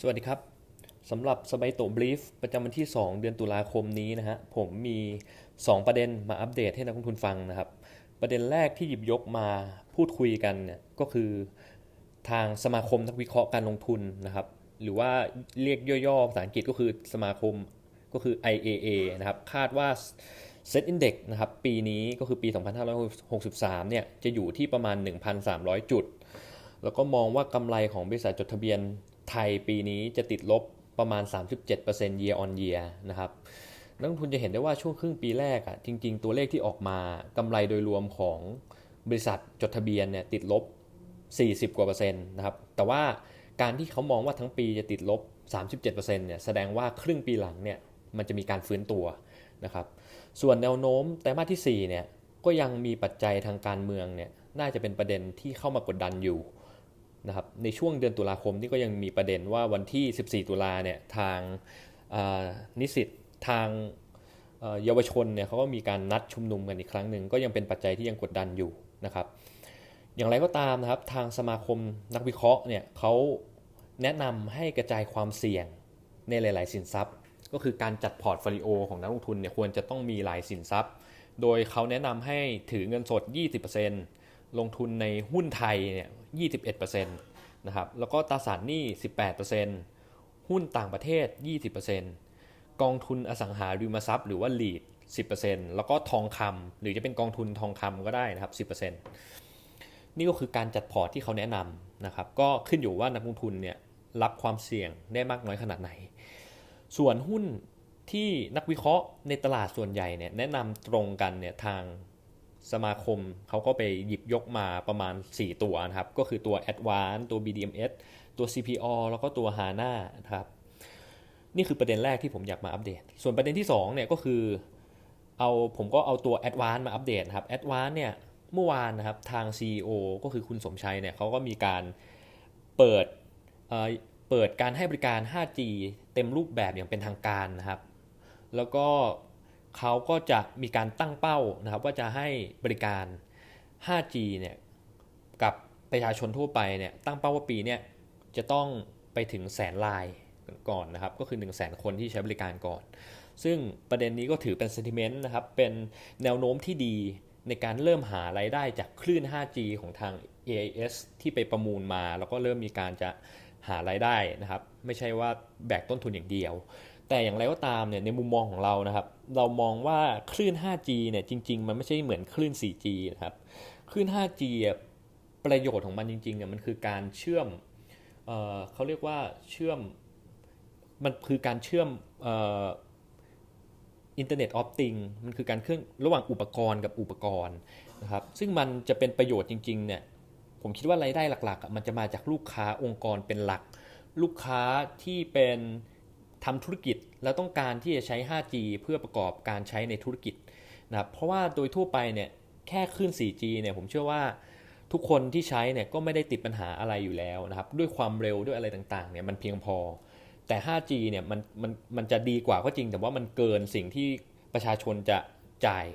สวัสดีครับสำหรับสบายโตบลีฟประจำวันที่ 2 เดือนตุลาคมนี้นะฮะผมมี 2 ประเด็นมาอัปเดตให้นักลงทุนฟังนะครับ ประเด็นแรกที่หยิบยกมาพูดคุยกันเนี่ยก็คือทางสมาคมนักวิเคราะห์การลงทุนนะครับ หรือว่าเรียกย่อๆภาษาอังกฤษก็คือสมาคมก็คือ IAA นะครับ คาดว่า Set Index นะครับ ปีนี้ก็คือปี 2563 เนี่ย จะอยู่ที่ประมาณ 1,300 จุด แล้วก็มองว่ากำไรของบริษัทจดทะเบียน ไทยปีนี้จะติดลบประมาณ 37% year on year นะครับนักลงทุนจะเห็นได้ว่าช่วงครึ่งปีแรกอะจริง ๆ ตัวเลขที่ออกมากำไรโดยรวมของบริษัทจดทะเบียนเนี่ยติดลบ 40 กว่าเปอร์เซ็นต์นะครับ แต่ว่าการที่เขามองว่าทั้งปีจะติดลบ 37%เนี่ยแสดงว่าครึ่งปีหลังเนี่ยมันจะมีการฟื้นตัวนะครับส่วนแนวโน้มไตรมาสที่4เนี่ยก็ยังมีปัจจัยทางการเมืองเนี่ยน่าจะเป็นประเด็นที่เข้ามากดดันอยู่ นะครับในช่วงเดือนตุลาคมนี่ก็ยังมีประเด็นว่าวันที่ 14 ตุลาเนี่ยทางนิสิตทางเยาวชนเนี่ยเขาก็มีการนัดชุมนุมกันอีกครั้งหนึ่งก็ยังเป็นปัจจัยที่ยังกดดันอยู่นะครับอย่างไรก็ตามนะครับทางสมาคมนักวิเคราะห์เนี่ยเขาแนะนำให้กระจายความเสี่ยงในหลาย ๆ สินทรัพย์ ก็คือการจัดพอร์ตโฟลิโอของนักลงทุนเนี่ยควรจะต้องมีหลายสินทรัพย์ โดยเขาแนะนำให้ถือเงินสด 20% ลงทุนในหุ้นไทยเนี่ย21%นะครับ แล้วก็ตราสารหนี้ 18%หุ้นต่างประเทศ 20%กองทุนอสังหาริมทรัพย์หรือว่า lead 10%แล้วก็ทองคำหรือจะเป็นกองทุนทองคำก็ได้นะครับ 10%นี่ก็คือการจัดพอร์ตที่เขาแนะนำนะครับ ก็ขึ้นอยู่ว่านักลงทุนเนี่ยรับความเสี่ยงได้มากน้อยขนาดไหน ส่วนหุ้นที่นักวิเคราะห์ในตลาดส่วนใหญ่เนี่ยแนะนำตรงกันเนี่ยทาง สมาคมเขาก็ไปหยิบยกมาประมาณ 4 ตัวนะครับ ก็คือตัว a d v a n c e ตัว BDMs ตัว CPO แล้วก็ตัว HANA นะครับ นี่คือประเด็นแรกที่ผมอยากมาอัปเดต ส่วนประเด็นที่2เนี่ยก็คือเอาผมก็เอาตัว a d v a n c e มาอัปเดตครับ a d v a n c e เนี่ยเมื่อวานนะครับทาง CEO ก็คือคุณสมชัยเนี่ยเขาก็มีการเปิดเเปิดการให้บริการ 5G เต็มรูปแบบอย่างเป็นทางการนะครับ แล้วก็ เขาก็จะมีการตั้งเป้านะครับว่าจะให้บริการ 5G เนี่ยกับประชาชนทั่วไปเนี่ยตั้งเป้าว่าปีเนี่ยจะต้องไปถึงแสนลายก่อนนะครับก็คือ 1 0 0 0 0แสนคนที่ใช้บริการก่อน ซึ่งประเด็นนี้ก็ถือเป็น sentiment นะครับเป็นแนวโน้มที่ดีในการเริ่มหารายได้จากคลื่น 5G ของทาง AIS ที่ไปประมูลมา แล้วก็เริ่มมีการจะหารายได้นะครับ ไม่ใช่ว่าแบกต้นทุนอย่างเดียว แต่อย่างไรก็ตามเนี่ยในมุมมองของเรานะครับ เรามองว่าคลื่น 5G เนี่ยจริง ๆ มันไม่ใช่เหมือนคลื่น 4G นะครับคลื่น 5G ประโยชน์ของมันจริงๆเนี่ยมันคือการเชื่อมเเขาเรียกว่าเชื่อมมันคือการเชื่อมอินเทอร์เน็ตออฟติงมันคือการเครื่องระหว่างอุปกรณ์กับอุปกรณ์นะครับซึ่งมันจะเป็นประโยชน์จริงๆเนี่ยผมคิดว่ารายได้หลักๆ มันจะมาจากลูกค้าองค์กรเป็นหลัก ลูกค้าที่เป็น ทำธุรกิจแล้วต้องการที่จะใช้ 5G เพื่อประกอบการใช้ในธุรกิจนะครับเพราะว่าโดยทั่วไปเนี่ยแค่ขึ้น 4G เนี่ยผมเชื่อว่าทุกคนที่ใช้เนี่ยก็ไม่ได้ติดปัญหาอะไรอยู่แล้วนะครับด้วยความเร็วด้วยอะไรต่างๆเนี่ยมันเพียงพอ แต่ 5G เนี่ยมันมันมันจะดีกว่าก็จริง แต่ว่ามันเกินสิ่งที่ประชาชนจะจ่าย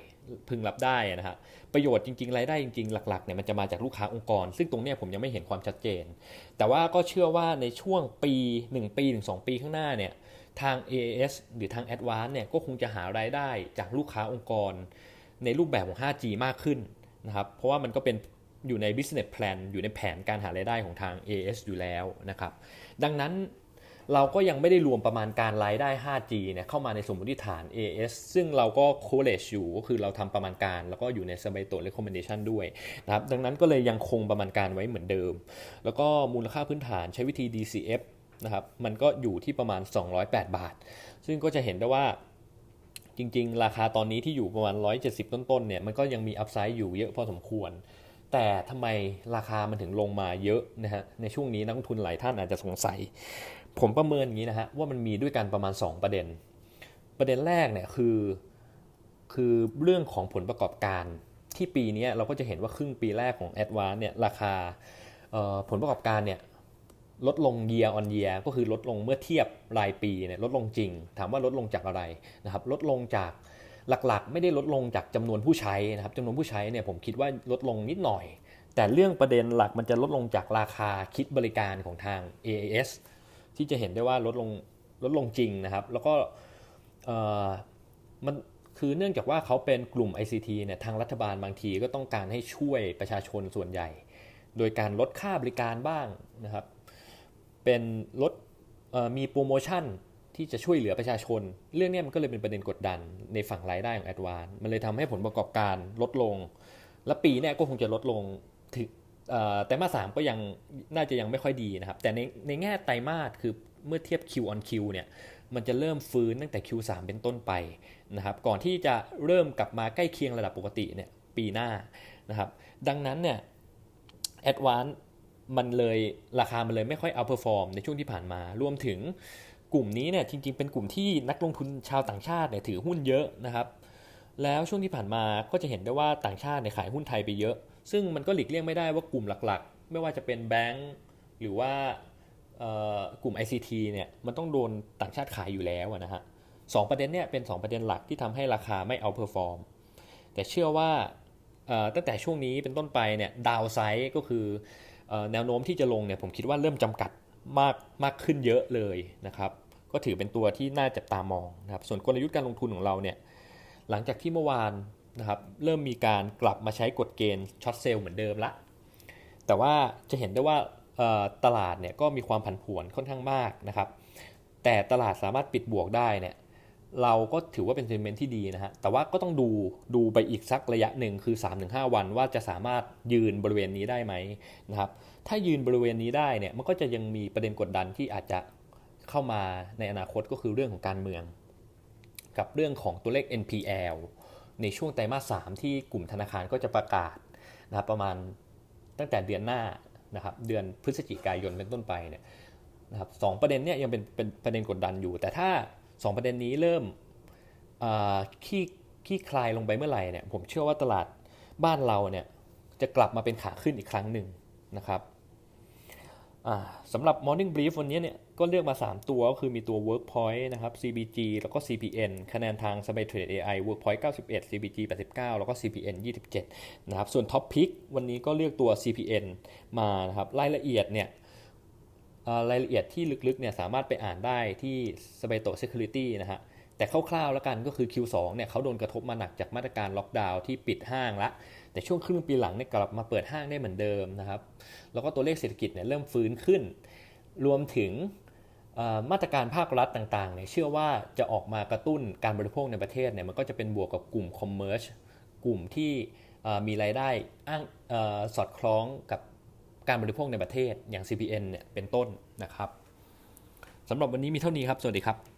พึงรับได้นะฮะประโยชน์จริงๆรายได้จริงๆ หลักๆเนี่ยมันจะมาจากลูกค้าองค์กร ซึ่งตรงนี้ผมยังไม่เห็นความชัดเจน แต่ว่าก็เชื่อว่าในช่วงปี 1 ปีถึง2ปีข้างหน้าเนี่ย ทาง AAS หรือทาง Advance เนี่ยก็คงจะหารายได้จากลูกค้าองค์กร ในรูปแบบของ 5G มากขึ้นนะครับ เพราะว่ามันก็เป็นอยู่ใน business plan อยู่ในแผนการหารายได้ของทาง AAS อยู่แล้วนะครับ ดังนั้นเราก็ยังไม่ได้รวมประมาณการรายได้ 5G เนี่ยเข้ามาในสมมติฐาน AS ซึ่งเราก็ college อยู่ก็คือเราทำประมาณการ แล้วก็อยู่ใน s b โต recommendation ด้วยนะครับ ดังนั้นก็เลยยังคงประมาณการไว้เหมือนเดิม แล้วก็มูลค่าพื้นฐานใช้วิธี DCF นะครับมันก็อยู่ที่ประมาณ 208 บาท ซึ่งก็จะเห็นได้ว่าจริงๆ ราคาตอนนี้ที่อยู่ประมาณ 170 ต้นๆเนี่ยมันก็ยังมีอัพไซด์อยู่เยอะพอสมควร แต่ทำไมราคามันถึงลงมาเยอะนะฮะในช่วงนี้นักลงทุนหลายท่านอาจจะสงสัย ผมประเมินอย่างนี้นะฮะว่ามันมีด้วยกันประมาณ 2 ประเด็น ประเด็นแรกเนี่ยคือคือเรื่องของผลประกอบการที่ปีนี้เราก็จะเห็นว่าครึ่งปีแรกของ a d v a n c e เนี่ยราคาผลประกอบการเนี่ย ลดลง year on year ก็คือลดลงเมื่อเทียบรายปีเนี่ยลดลงจริง ถามว่าลดลงจากอะไรนะครับลดลงจากหลักๆ ไม่ได้ลดลงจากจำนวนผู้ใช้นะครับจำนวนผู้ใช้เนี่ยผมคิดว่าลดลงนิดหน่อย แต่เรื่องประเด็นหลักมันจะลดลงจากราคาคิดบริการของทาง AIS ที่จะเห็นได้ว่าลดลงลดลงจริงนะครับ แล้วก็มันคือเนื่องจากว่าเขาเป็นกลุ่ม ICT เนี่ยทางรัฐบาลบางทีก็ต้องการให้ช่วยประชาชนส่วนใหญ่ โดยการลดค่าบริการบ้างนะครับ เป็นลดมีโปรโมชั่นที่จะช่วยเหลือประชาชน เรื่องนี้มันก็เลยเป็นประเด็นกดดันในฝั่งรายได้ของ a d v a n c e มันเลยทำให้ผลประกอบการลดลง และปีนี้ก็คงจะลดลงถึงเอ่มาสามก็ยังน่าจะยังไม่ค่อยดีนะครับ แต่ในในแง่ไตรมาสคือเมื่อเทียบ Q on Q เนี่ยมันจะเริ่มฟื้นตั้งแต่ Q3 เป็นต้นไปนะครับ ก่อนที่จะเริ่มกลับมาใกล้เคียงระดับปกติเนี่ยปีหน้านะครับ ดังนั้นเนี่ย Advance มันเลยราคามันเลยไม่ค่อยเอาเพอร์ฟอร์มในช่วงที่ผ่านมารวมถึงกลุ่มนี้เนี่ยจริงๆเป็นกลุ่มที่นักลงทุนชาวต่างชาติเนี่ยถือหุ้นเยอะนะครับ แล้วช่วงที่ผ่านมาก็จะเห็นได้ว่าต่างชาติเนี่ยขายหุ้นไทยไปเยอะ ซึ่งมันก็หลีกเลี่ยงไม่ได้ว่ากลุ่มหลักๆ ไม่ว่าจะเป็นแบงก์หรือว่ากลุ่ม ICT เนี่ยมันต้องโดนต่างชาติขายอยู่แล้วนะฮะสองประเด็นเนี่ยเป็น 2 ประเด็นหลักที่ทำให้ราคาไม่เอาเพอร์ฟอร์มแต่เชื่อว่าตั้งแต่ช่วงนี้เป็นต้นไปเนี่ยดาวไซด์ก็คือ แนวโน้มที่จะลงเนี่ยผมคิดว่าเริ่มจำกัดมากมากขึ้นเยอะเลยนะครับก็ถือเป็นตัวที่น่าจับตามองนะครับส่วนกลยุทธ์การลงทุนของเราเนี่ยหลังจากที่เมื่อวานนะครับเริ่มมีการกลับมาใช้กฎเกณฑ์ช็อตเซลล์เหมือนเดิมละแต่ว่าจะเห็นได้ว่าตลาดเนี่ยก็มีความผันผวนค่อนข้างมากนะครับแต่ตลาดสามารถปิดบวกได้เนี่ย เราก็ถือว่าเป็นเซนเมนที่ดีนะฮะ แต่ว่าก็ต้องดูดูไปอีกสักระยะหนึ่งคือ 3-5 วันว่าจะสามารถยืนบริเวณนี้ได้ไหมนะครับ ถ้ายืนบริเวณนี้ได้เนี่ยมันก็จะยังมีประเด็นกดดันที่อาจจะเข้ามาในอนาคตก็คือเรื่องของการเมือง กับเรื่องของตัวเลข NPL ในช่วงไตรมาส 3 ที่กลุ่มธนาคารก็จะประกาศนะครับประมาณตั้งแต่เดือนหน้านะครับเดือนพฤศจิกายนเป็นต้นไปเนี่ยนะครับสองประเด็นเนี่ยยังเป็นเป็นประเด็นกดดันอยู่ แต่ถ้า 2 ประเด็นนี้เริ่มขี้ขี้คลายลงไปเมื่อไหร่เนี่ยผมเชื่อว่าตลาดบ้านเราเนี่ยจะกลับมาเป็นขาขึ้นอีกครั้งหนึ่งนะครับสำหรับ Morning Brief วันนี้เนี่ยก็เลือกมา 3 ตัวก็คือมีตัว Workpoint นะครับ CBG แล้วก็ CPN คะแนนทาง s b y Trade AI Workpoint 91 CBG 89 แล้วก็ CPN 27 นะครับ ส่วน Top Pick วันนี้ก็เลือกตัว CPN มานะครับ รายละเอียดเนี่ย รายละเอียดที่ลึกๆเนี่ยสามารถไปอ่านได้ที่ s b y t o Security นะฮะแต่คร่าวๆแล้วกันก็คือ Q2 เนี่ยเขาโดนกระทบมาหนักจากมาตรการล็อกดาวน์ที่ปิดห้างละ แต่ช่วงครึ่งปีหลังเนี่ยกลับมาเปิดห้างได้เหมือนเดิมนะครับ แล้วก็ตัวเลขเศรษฐกิจเนี่ยเริ่มฟื้นขึ้น รวมถึงมาตรการภาครัฐต่างๆเนี่ยเชื่อว่าจะออกมากระตุ้นการบริโภคในประเทศเนี่ยมันก็จะเป็นบวกกับกลุ่มคอมเมอร์ชกลุ่มที่มีรายได้อ้างอสอดคล้องกับ การบริโภคในประเทศอย่าง CPN เนี่ยเป็นต้นนะครับสำหรับวันนี้มีเท่านี้ครับ สวัสดีครับ